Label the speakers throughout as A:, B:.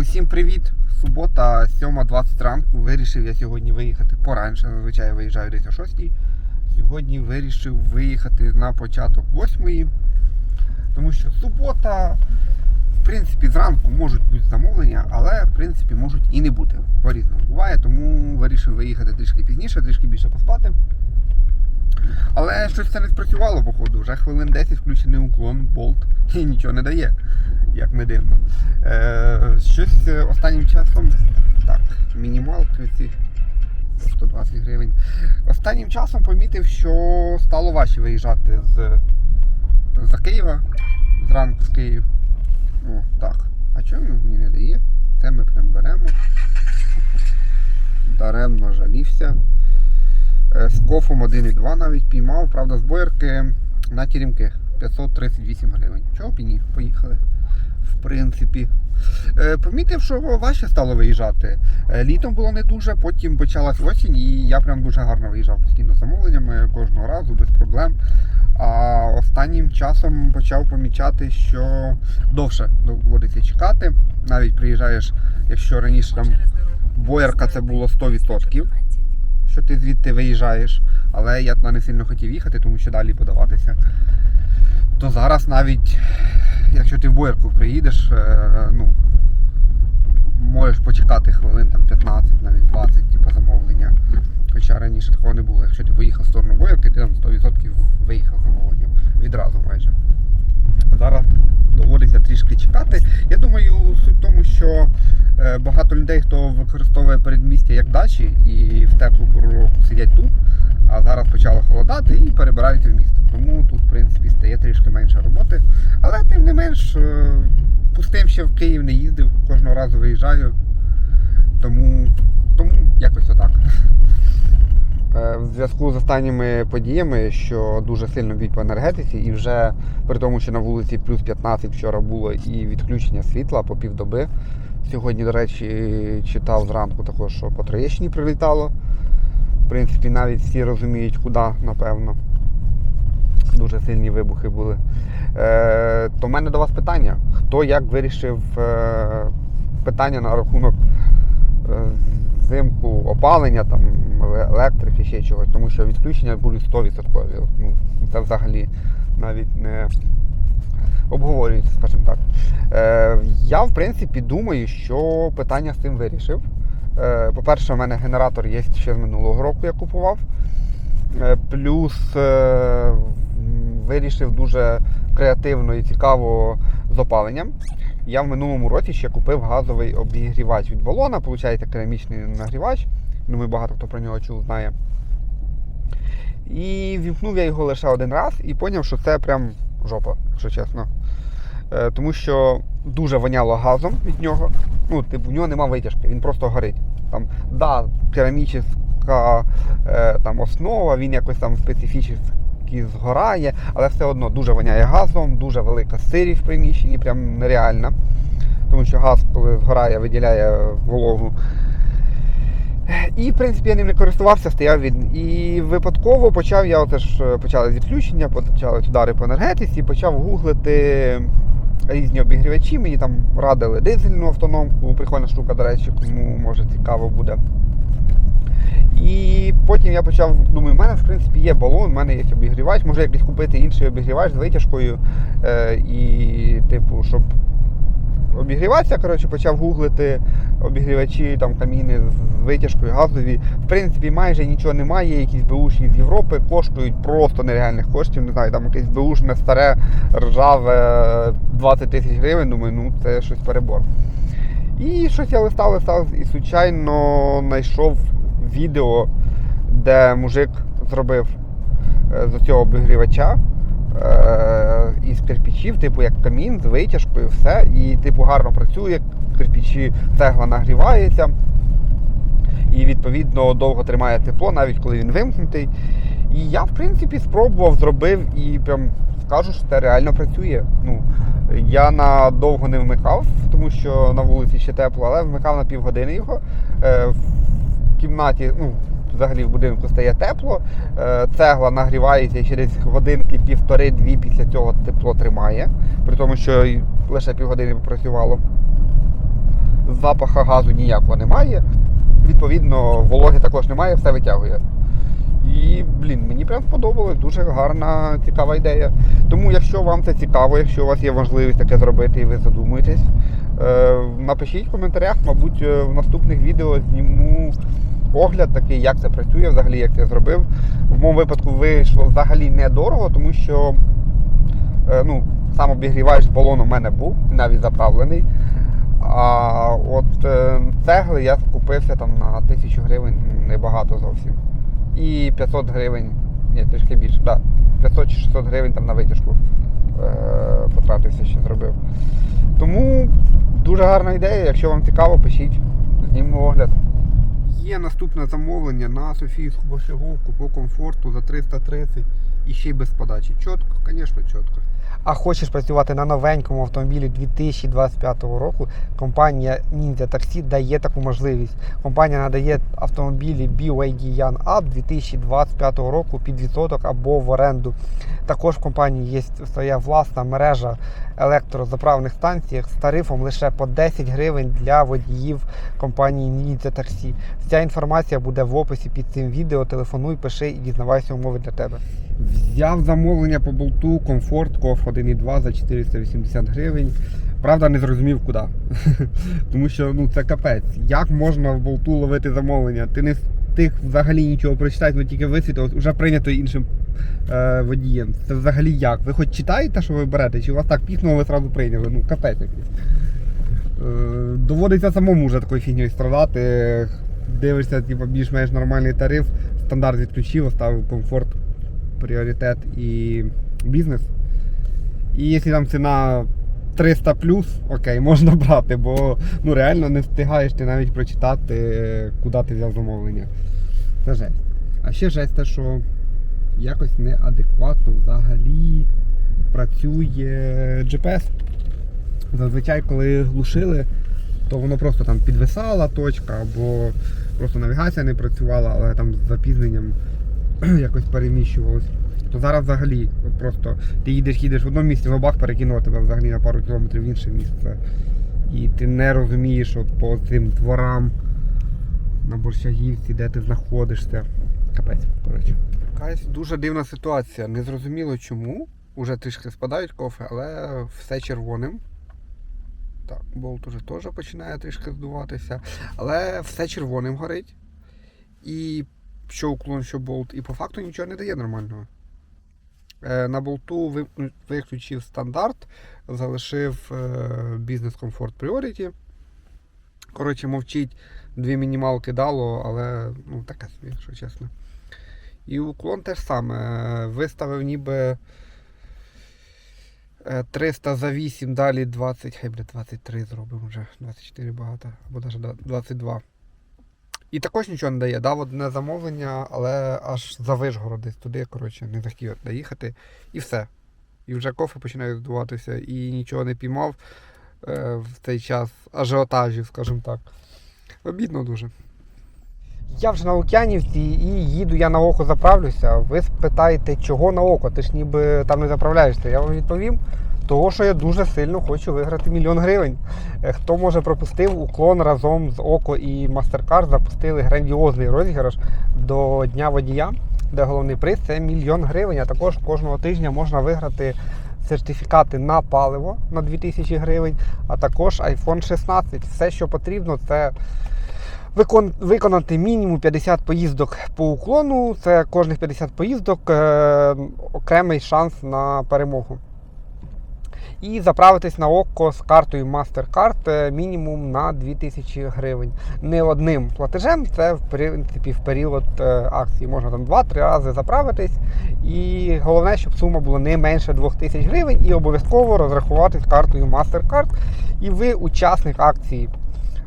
A: Усім привіт! Субота, 7.20 ранку. Вирішив я сьогодні виїхати поранше. Зазвичай я виїжджаю десь о 6. Сьогодні вирішив виїхати на початок 8. Тому що субота, в принципі, зранку можуть бути замовлення, але в принципі можуть і не бути. По-різному буває, тому вирішив виїхати трішки пізніше, трішки більше поспати. Але щось це не спрацювало, походу. Вже хвилин 10 включений уклон, болт і нічого не дає, як не дивно. Е, щось е, останнім часом. Так, мінімалки ці 120 гривень. Останнім часом помітив, що стало важче виїжджати з, за Києва зранку з Київ. О, так. А чому мені не дає? Це ми прям беремо. Даремно жалівся. Е, З кофом 1,2 навіть піймав, правда, з боярки на тірімки 538 гривень. Чого б і ні? Поїхали. В принципі. Е, Помітив, що важче стало виїжджати. Е, Літом було не дуже, потім почалась осінь, і я прям дуже гарно виїжджав постійно замовленнями кожного разу без проблем. А останнім часом почав помічати, що довше доводиться чекати. Навіть приїжджаєш, якщо раніше там боярка це було 100%, що ти звідти виїжджаєш, але я туди не сильно хотів їхати, тому що далі подаватися. То зараз навіть, якщо ти в боярку приїдеш, е, ну, можеш почекати хвилин там 15, навіть 20, типу замовлення. Хоча раніше такого не було. Якщо ти поїхав в сторону боярки, ти там 100% виїхав замовлення. Відразу майже. Зараз доводиться трішки чекати. Я думаю, суть в тому, що е, багато людей, хто використовує передмістя як дачі і в теплу пору року сидять тут, а зараз почало холодати і перебираються в місто. Тому тут, в принципі, стає трішки менше роботи. Але тим не менш, е, пустим ще в Київ не їздив, кожного разу виїжджаю. Тому, тому якось отак. Е, В зв'язку з останніми подіями, що дуже сильно б'ють по енергетиці, і вже при тому, що на вулиці плюс 15 вчора було і відключення світла по півдоби. Сьогодні, до речі, читав зранку також, що по Троєщині прилітало. В принципі, навіть всі розуміють, куди, напевно. Дуже сильні вибухи були. Е, то в мене до вас питання. Хто як вирішив е, питання на рахунок е, взимку опалення, там, еле- електрики, ще чогось, тому що відключення були 100%. Ну, це взагалі навіть не обговорюється, скажімо так. Е, я, в принципі, думаю, що питання з цим вирішив. Е, по-перше, у мене генератор є ще з минулого року, я купував. Е, плюс е, вирішив дуже креативно і цікаво з опаленням. Я в минулому році ще купив газовий обігрівач від балона, виходить керамічний нагрівач. Думаю, багато хто про нього чув, знає. І вімкнув я його лише один раз і зрозумів, що це прям жопа, якщо чесно. Е, Тому що дуже воняло газом від нього. Ну, типу, в нього нема витяжки, він просто горить. Там, да, керамічна е, там, основа, він якось там специфічно згорає, але все одно дуже воняє газом, дуже велика сирість в приміщенні, прям нереальна. Тому що газ, коли згорає, виділяє вологу. І, в принципі, я ним не користувався, стояв від. І випадково почав я теж почали відключення, почали удари по енергетиці, почав гуглити різні обігрівачі. Мені там радили дизельну автономку, прикольна штука, до речі, кому може цікаво буде. І потім я почав, думаю, в мене в принципі є балон, в мене є обігрівач, може якийсь купити інший обігрівач з витяжкою. Е, і, типу, щоб обігріватися, коротше, почав гуглити обігрівачі, там каміни з витяжкою газові. В принципі, майже нічого немає, якісь беушні з Європи коштують просто нереальних коштів. Не знаю, там якесь беушне старе ржаве 20 тисяч гривень. Думаю, ну це щось перебор. І щось я листав, листав і случайно знайшов відео, де мужик зробив е, з цього обігрівача із кирпичів, типу як камін з витяжкою, все. І типу гарно працює, кирпичі, цегла нагрівається. І відповідно довго тримає тепло, навіть коли він вимкнутий. І я, в принципі, спробував, зробив і прям скажу, що це реально працює. Ну, я надовго не вмикав, тому що на вулиці ще тепло, але вмикав на півгодини його. Е, В кімнаті, ну, взагалі в будинку стає тепло, е, цегла нагрівається і через годинки півтори-дві після цього тепло тримає, при тому, що лише півгодини попрацювало. запаха газу ніякого немає. Відповідно, вологи також немає, все витягує. І, блін, мені прям сподобалось, дуже гарна, цікава ідея. Тому, якщо вам це цікаво, якщо у вас є можливість таке зробити і ви задумуєтесь, е, напишіть в коментарях, мабуть, е, в наступних відео зніму огляд такий, як це працює, взагалі, як це зробив. В моєму випадку вийшло взагалі недорого, тому що е, ну, сам обігрівач з балону в мене був, навіть заправлений. А от е, цегли я скупився там на тисячу гривень, небагато зовсім. І 500 гривень, ні, трішки більше, так. 500 чи 600 гривень там на витяжку е, потратився, ще зробив. Тому дуже гарна ідея. Якщо вам цікаво, пишіть, знімемо огляд. Є наступне замовлення на Софійську Бошеговку по комфорту за 330 і ще й без подачі. Чітко, звісно, чітко.
B: А хочеш працювати на новенькому автомобілі 2025 року, компанія Ninja Taxi дає таку можливість. Компанія надає автомобілі BYD Yan Up 2025 року під відсоток або в оренду. Також в компанії є своя власна мережа електрозаправних станцій з тарифом лише по 10 гривень для водіїв компанії Ninja Taxi. Вся інформація буде в описі під цим відео. Телефонуй, пиши і дізнавайся умови для тебе.
A: Взяв замовлення по болту комфорт коф 1.2 за 480 гривень. Правда, не зрозумів куди. Тому що ну це капець. Як можна в болту ловити замовлення? Ти не встиг взагалі нічого прочитати, ну тільки висвітилось, вже прийнято іншим е, водієм. Це взагалі як? Ви хоч читаєте, що ви берете, чи у вас так пікнуло, ви одразу прийняли? Ну, капець якийсь. Е, доводиться самому вже такою фігньою страдати. Дивишся, типу, більш-менш нормальний тариф, стандарт відключив, оставив комфорт, пріоритет і бізнес. І якщо там ціна 300 окей, можна брати, бо ну, реально не встигаєш ти навіть прочитати, куди ти взяв замовлення. Це жесть. А ще жесть те, що якось неадекватно взагалі працює GPS. Зазвичай, коли глушили, то воно просто там підвисала точка, або просто навігація не працювала, але там з запізненням якось переміщувалось. То зараз взагалі просто ти їдеш, їдеш в одному місці, в перекинуло тебе взагалі на пару кілометрів в інше місце. І ти не розумієш от по цим дворам на Борщагівці, де ти знаходишся. Капець, коротше. Якась дуже дивна ситуація. Незрозуміло чому. Уже трішки спадають кофе, але все червоним. Так, болт уже теж починає трішки здуватися. Але все червоним горить. І що уклон, що болт. І по факту нічого не дає нормального. Е, На болту виключив стандарт, залишив е, бізнес комфорт Priority. Коротше, мовчить, дві мінімалки дало, але ну, таке собі, якщо чесно. І уклон теж саме. Е, Виставив ніби е, 300 за 8, далі 20, хай бля 23 зробимо вже, 24 багато, або навіть 22. І також нічого не дає. Дав одне замовлення, але аж за Вишгород туди, коротше, не захотів доїхати. І все. І вже кофе починає здуватися, і нічого не піймав е, в цей час ажіотажів, скажімо так. Обідно дуже.
B: Я вже на Лук'янівці і їду я на око заправлюся. Ви спитаєте, чого на око? Ти ж ніби там не заправляєшся. Я вам відповім, того, що я дуже сильно хочу виграти мільйон гривень. Е, Хто може пропустив уклон разом з Око і MasterCard запустили грандіозний розіграш до Дня водія, де головний приз це мільйон гривень. А також кожного тижня можна виграти сертифікати на паливо на 2000 гривень, а також iPhone 16. Все, що потрібно, це викон, виконати мінімум 50 поїздок по уклону. Це кожних 50 поїздок е, окремий шанс на перемогу. І заправитись на око з картою MasterCard е, мінімум на 2000 гривень. Не одним платежем, це в принципі в період е, акції. Можна там 2-3 рази заправитись. І головне, щоб сума була не менше 2000 гривень, і обов'язково розрахуватись картою MasterCard. І ви учасник акції.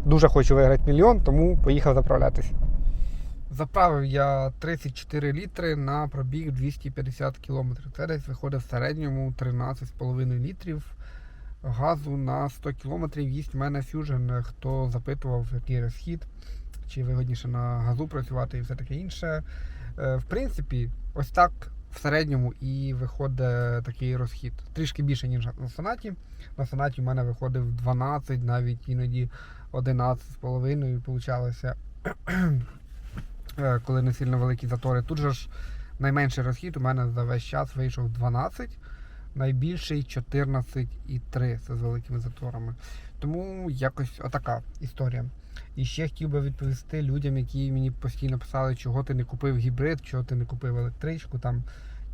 B: Дуже хочу виграти мільйон, тому поїхав заправлятись.
A: Заправив я 34 літри на пробіг 250 км. Це десь виходить в середньому 13,5 літрів газу на 100 км. Їсть в мене Fusion. Хто запитував, який розхід, чи вигодніше на газу працювати і все таке інше. Е, В принципі, ось так в середньому і виходить такий розхід. Трішки більше, ніж на сонаті. На сонаті в мене виходив 12, навіть іноді 11 з половиною получалося, коли не сильно великі затори. Тут же ж найменший розхід у мене за весь час вийшов 12, найбільший 14,3 це з великими заторами. Тому якось отака історія. І ще хотів би відповісти людям, які мені постійно писали, чого ти не купив гібрид, чого ти не купив електричку там,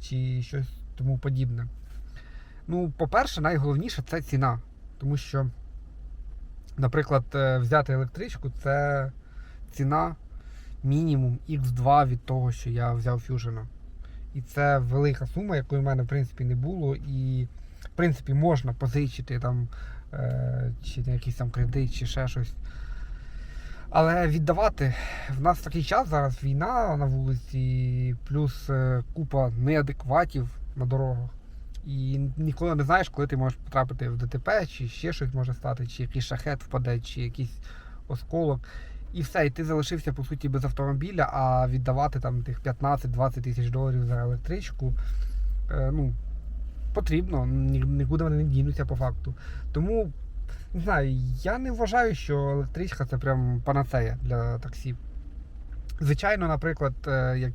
A: чи щось тому подібне. Ну, по-перше, найголовніше це ціна. Тому що, наприклад, е, взяти електричку це ціна мінімум X2 від того, що я взяв Fusion. І це велика сума, якої в мене в принципі не було. І в принципі можна позичити там е, чи якийсь там кредит, чи ще щось. Але віддавати в нас такий час зараз війна на вулиці, плюс е, купа неадекватів на дорогах. І ніколи не знаєш, коли ти можеш потрапити в ДТП, чи ще щось може стати, чи якийсь шахет впаде, чи якийсь осколок. І все, і ти залишився по суті без автомобіля, а віддавати там тих 15-20 тисяч доларів за електричку. е, ну, потрібно, нікуди вони не дінуться по факту. Тому не знаю, я не вважаю, що електричка це прям панацея для таксі. Звичайно, наприклад, е, як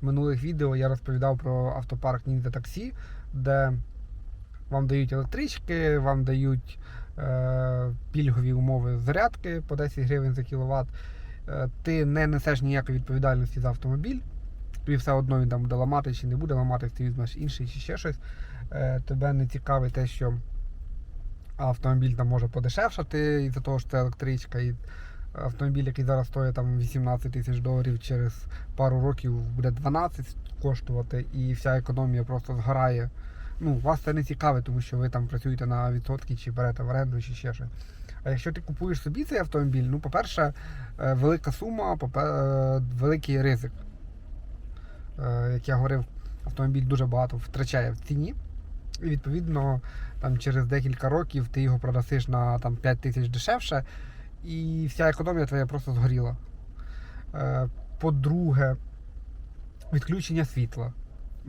A: в минулих відео я розповідав про автопарк Ніндзя Таксі, де вам дають електрички, вам дають пільгові умови зарядки по 10 гривень за кіловат. Е, ти не несеш ніякої відповідальності за автомобіль. Тобі все одно він там буде ламати чи не буде ламати, ти візьмеш інший чи ще щось. Е, тебе не цікавить те, що автомобіль там може подешевшати із-за того, що це електричка. І автомобіль, який зараз стоїть там 18 тисяч доларів, через пару років буде 12 коштувати, і вся економія просто згорає. Ну, вас це не цікавить, тому що ви там працюєте на відсотки, чи берете в оренду, чи ще щось. А якщо ти купуєш собі цей автомобіль, ну, по-перше, е, велика сума, е, великий ризик. Е, Як я говорив, автомобіль дуже багато втрачає в ціні. І відповідно, там через декілька років ти його продасиш на там, 5 тисяч дешевше, і вся економія твоя просто згоріла. По-друге, відключення світла.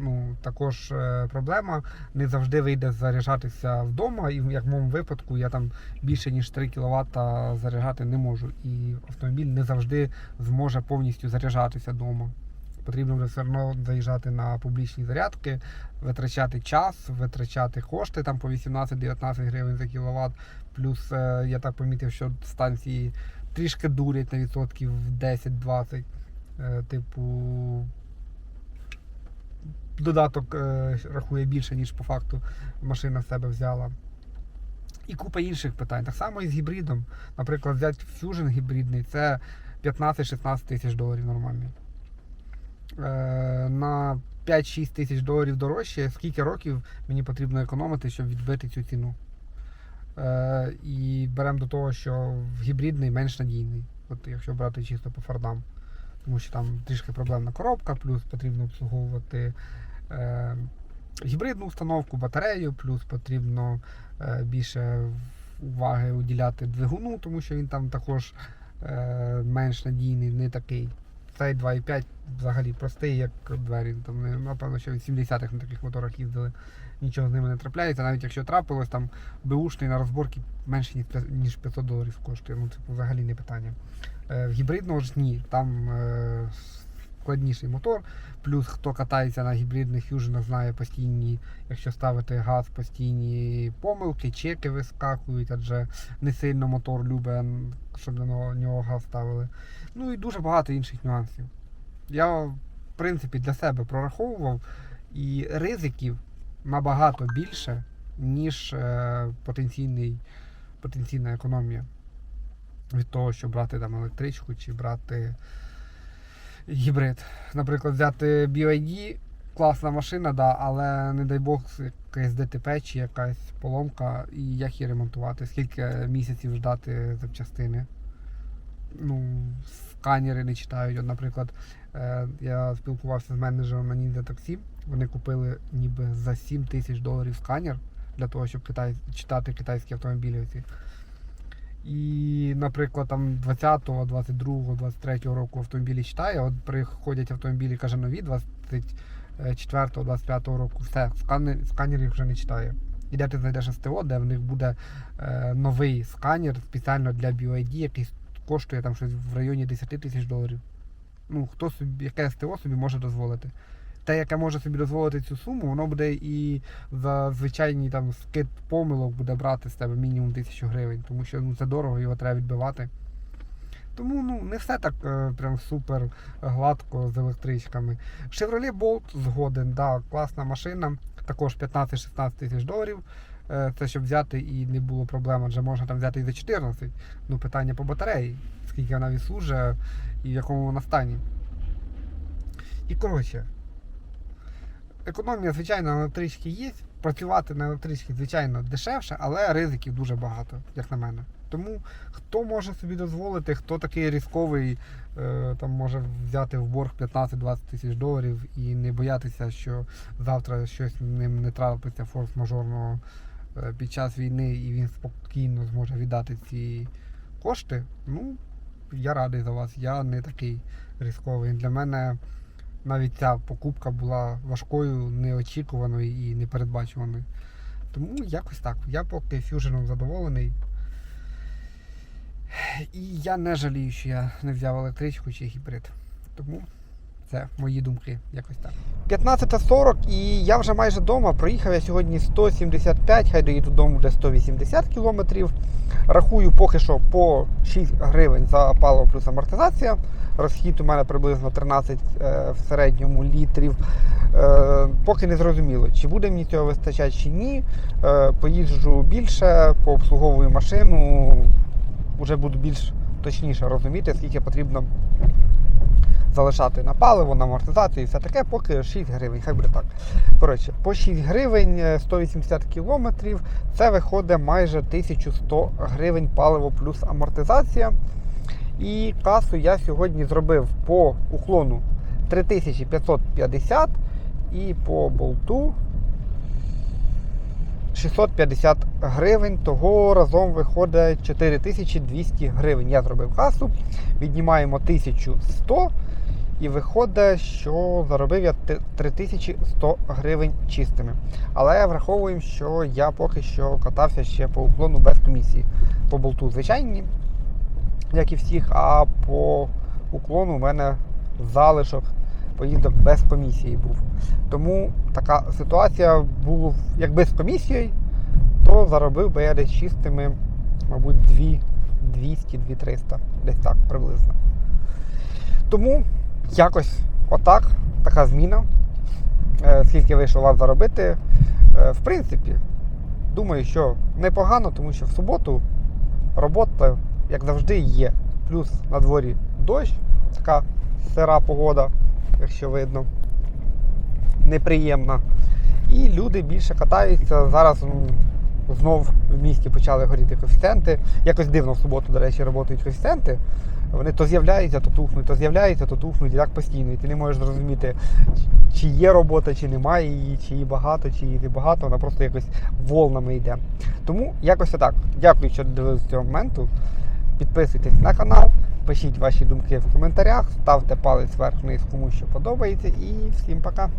A: Ну, також е, проблема. Не завжди вийде заряджатися вдома, і як в моєму випадку я там більше ніж 3 кВт заряджати не можу. І автомобіль не завжди зможе повністю заряджатися вдома. Потрібно буде все одно заїжджати на публічні зарядки, витрачати час, витрачати кошти там по 18-19 гривень за кіловат. Плюс е, я так помітив, що станції трішки дурять на відсотків 10-20. Е, Типу, додаток е, рахує більше, ніж по факту машина в себе взяла. І купа інших питань. Так само і з гібридом. Наприклад, взяти Fusion гібридний це 15-16 тисяч доларів нормальний. Е, на 5-6 тисяч доларів дорожче, скільки років мені потрібно економити, щоб відбити цю ціну. Е, і беремо до того, що гібридний менш надійний, от якщо брати чисто по фардам. Тому що там трішки проблемна коробка, плюс потрібно обслуговувати е, гібридну установку, батарею, плюс потрібно е, більше уваги уділяти двигуну, тому що він там також е, менш надійний, не такий. Цей 2.5 взагалі простий, як двері. Там, напевно, що в 70-х на таких моторах їздили, нічого з ними не трапляється. Навіть якщо трапилось, там беушний на розборки менше ніж 500 доларів коштує. Ну, типу, взагалі не питання. Е, в гібридного ж ні, там е, складніший мотор. Плюс хто катається на гібридних фюженах, знає постійні, якщо ставити газ, постійні помилки, чеки вискакують, адже не сильно мотор любить, щоб на нього газ ставили. Ну і дуже багато інших нюансів. Я, в принципі, для себе прораховував, і ризиків набагато більше, ніж е, потенційний, потенційна економія від того, щоб брати там електричку чи брати гібрид. Наприклад, взяти BYD, класна машина, да, але не дай Бог якесь ДТП чи якась поломка, і як її ремонтувати, скільки місяців ждати запчастини. Ну, сканери не читають. От, наприклад, е, я спілкувався з менеджером на Ninja Taxi, вони купили ніби за 7 тисяч доларів сканер для того, щоб читати китайські автомобілі. Оці. І, наприклад, там 20-го, 22-го, 23-го року автомобілі читає, от приходять автомобілі, каже, нові 20, 24-25 року. Все, сканер, сканер їх вже не читає. І де ти знайдеш СТО, де в них буде е, новий сканер спеціально для BioID, який коштує там щось в районі 10 тисяч доларів. Ну, хто собі, яке СТО собі може дозволити. Те, яке може собі дозволити цю суму, воно буде і за звичайний там скид помилок буде брати з тебе мінімум тисячу гривень, тому що ну, це дорого, його треба відбивати. Тому ну, не все так е, прям супер гладко з електричками. Chevrolet Bolt згоден, да, класна машина, також 15-16 тисяч доларів. Е, Це щоб взяти і не було проблем, адже можна там взяти і за 14. Ну, питання по батареї, скільки вона відслужує і в якому вона стані. І коротше, економія, звичайно, на електричці є. Працювати на електричці, звичайно, дешевше, але ризиків дуже багато, як на мене. Тому хто може собі дозволити, хто такий різковий, е, там може взяти в борг 15-20 тисяч доларів і не боятися, що завтра щось ним не трапиться форс-мажорного е, під час війни, і він спокійно зможе віддати ці кошти. Ну, я радий за вас. Я не такий різковий. Для мене навіть ця покупка була важкою, неочікуваною і непередбачуваною. Тому якось так. Я поки фюженом задоволений. І я не жалію, що я не взяв електричку чи гібрид. Тому це мої думки, якось так. 15.40 і я вже майже вдома. Проїхав я сьогодні 175, хай доїду додому буде 180 кілометрів. Рахую поки що по 6 гривень за паливо плюс амортизація. Розхід у мене приблизно 13 е, в середньому літрів. Е, поки не зрозуміло, чи буде мені цього вистачати, чи ні. Е, поїжджу більше, пообслуговую машину, вже буду більш точніше розуміти, скільки потрібно залишати на паливо, на амортизацію і все таке, поки 6 гривень, хай буде так. Коротше, по 6 гривень е, 180 кілометрів, це виходить майже 1100 гривень паливо плюс амортизація. І касу я сьогодні зробив по уклону 3550 і по болту 650 гривень, того разом виходить 4200 гривень. Я зробив касу, віднімаємо 1100 і виходить, що заробив я 3100 гривень чистими. Але враховуємо, що я поки що катався ще по уклону без комісії. По болту звичайні, як і всіх, а по уклону у мене залишок поїздок без комісії був. Тому така ситуація була, якби з комісією, то заробив би я десь чистими, мабуть, 2 200-2300, десь так приблизно. Тому якось отак, така зміна. Е, Скільки вийшло вас заробити. Е, В принципі, думаю, що непогано, тому що в суботу робота, як завжди, є. Плюс на дворі дощ, така сира погода, якщо видно, неприємна. І люди більше катаються. Зараз знов в місті почали горіти коефіцієнти. Якось дивно в суботу, до речі, працюють коефіцієнти. Вони то з'являються, то тухнуть, то з'являються, то тухнуть, і так постійно. І ти не можеш зрозуміти, чи є робота, чи немає її, чи її багато, чи її небагато, вона просто якось волнами йде. Тому якось отак. Дякую, що дивилися цього моменту. Підписуйтесь на канал, пишіть ваші думки в коментарях, ставте палець вверх вниз, кому що подобається, і всім пока!